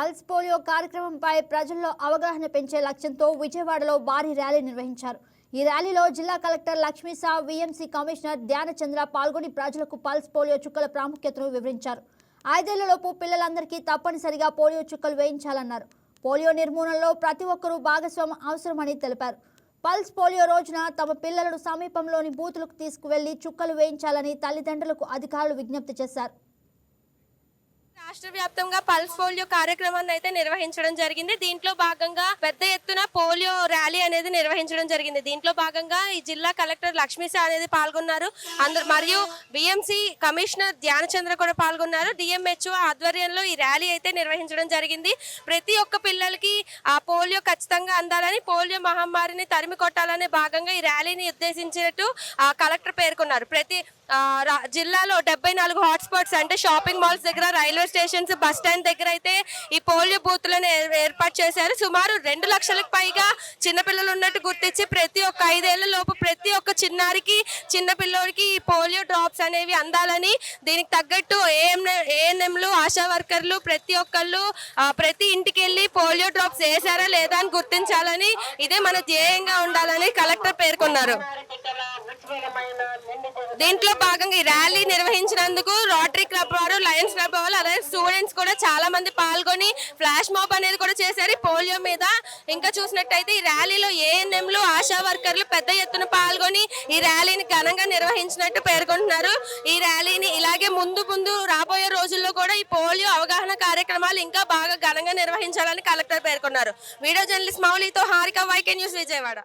Pulse polio కార్యక్రమంపై ప్రజల్లో అవగాహన పెంచే లక్ష్యంతో విజయవాడలో భారీ ర్యాలీ నిర్వహించారు. ఈ ర్యాలీలో జిల్లా collector Lakshmisha VMC commissioner Dhyanachandra పాల్గొని ప్రజలకు పల్స్ పోలియో చుక్కల ప్రాముఖ్యతను వివరించారు. ఐదేళ్ళలోపు పిల్లలందరికీ తప్పనిసరిగా పోలియో చుక్కలు వేయించాలన్నారు. పోలియో నిర్మూలనలో ప్రతి ఒక్కరూ భాగస్వామ్యం అవసరమని తెలిపారు. పల్స్ పోలియో రోజున తమ పిల్లలను సమీపంలోని బూతులకు తీసుకువెళ్ళి చుక్కలు వేయించాలని తల్లిదండ్రులకు అధికారులు విజ్ఞప్తి చేశారు. రాష్ట్ర వ్యాప్తంగా పల్స్ పోలియో కార్యక్రమాన్ని అయితే నిర్వహించడం జరిగింది. దీంట్లో భాగంగా పెద్ద ఎత్తున పోలియో ర్యాలీ అనేది నిర్వహించడం జరిగింది. దీంట్లో భాగంగా ఈ జిల్లా కలెక్టర్ లక్ష్మీశా అనేది పాల్గొన్నారు. అందరు మరియు బిఎంసి కమిషనర్ ధ్యానచంద్ర కూడా పాల్గొన్నారు. డిఎంహెచ్ఓ ఆధ్వర్యంలో ఈ ర్యాలీ అయితే నిర్వహించడం జరిగింది. ప్రతి ఒక్క పిల్లలకి ఆ పోలియో ఖచ్చితంగా అందాలని పోలియో మహమ్మారిని తరిమి కొట్టాలనే భాగంగా ఈ ర్యాలీని ఉద్దేశించినట్టు ఆ కలెక్టర్ పేర్కొన్నారు. ప్రతి జిల్లాలో డెబ్బై నాలుగు హాట్స్పాట్స్ అంటే షాపింగ్ మాల్స్ దగ్గర రైల్వే స్టేషన్స్ బస్ స్టాండ్ దగ్గర అయితే ఈ పోలియో బూత్లను ఏర్- ఏర్పాటు చేశారు. సుమారు రెండు లక్షలకు పైగా చిన్నపిల్లలు ఉన్నట్టు గుర్తించి ప్రతి ఒక్క ఐదేళ్ళ లోపు ప్రతి ఒక్క చిన్నారికి చిన్నపిల్లోడికి ఈ పోలియో డ్రాప్స్ అనేవి అందాలని దీనికి తగ్గట్టు ఏఎం ఏఎన్ఎంలు ఆశా వర్కర్లు ప్రతి ఒక్కళ్ళు ప్రతి ఇంటికి వెళ్ళి పోలియో డ్రాప్స్ వేశారా లేదా అని గుర్తించాలని ఇదే మన ధ్యేయంగా ఉండాలని కలెక్టర్ పేర్కొన్నారు. దీంట్లో భాగంగా ఈ ర్యాలీ నిర్వహించినందుకు రోటరీ క్లబ్ వారు లయన్స్ క్లబ్ వాళ్ళు అలాగే స్టూడెంట్స్ కూడా చాలా మంది పాల్గొని ఫ్లాష్ మాప్ అనేది కూడా చేశారు. పోలియో మీద ఇంకా చూసినట్టయితే ఈ ర్యాలీలో ఏఎన్ఎంలు ఆశా వర్కర్లు పెద్ద ఎత్తున పాల్గొని ఈ ర్యాలీని ఘనంగా నిర్వహించినట్టు పేర్కొంటున్నారు. ఈ ర్యాలీని ఇలాగే ముందు ముందు రాబోయే రోజుల్లో కూడా ఈ పోలియో అవగాహన కార్యక్రమాలు ఇంకా బాగా ఘనంగా నిర్వహించాలని కలెక్టర్ పేర్కొన్నారు. వీడియో జర్నలిస్ట్ మౌలితో హారిక వైకే న్యూస్ విజయవాడ.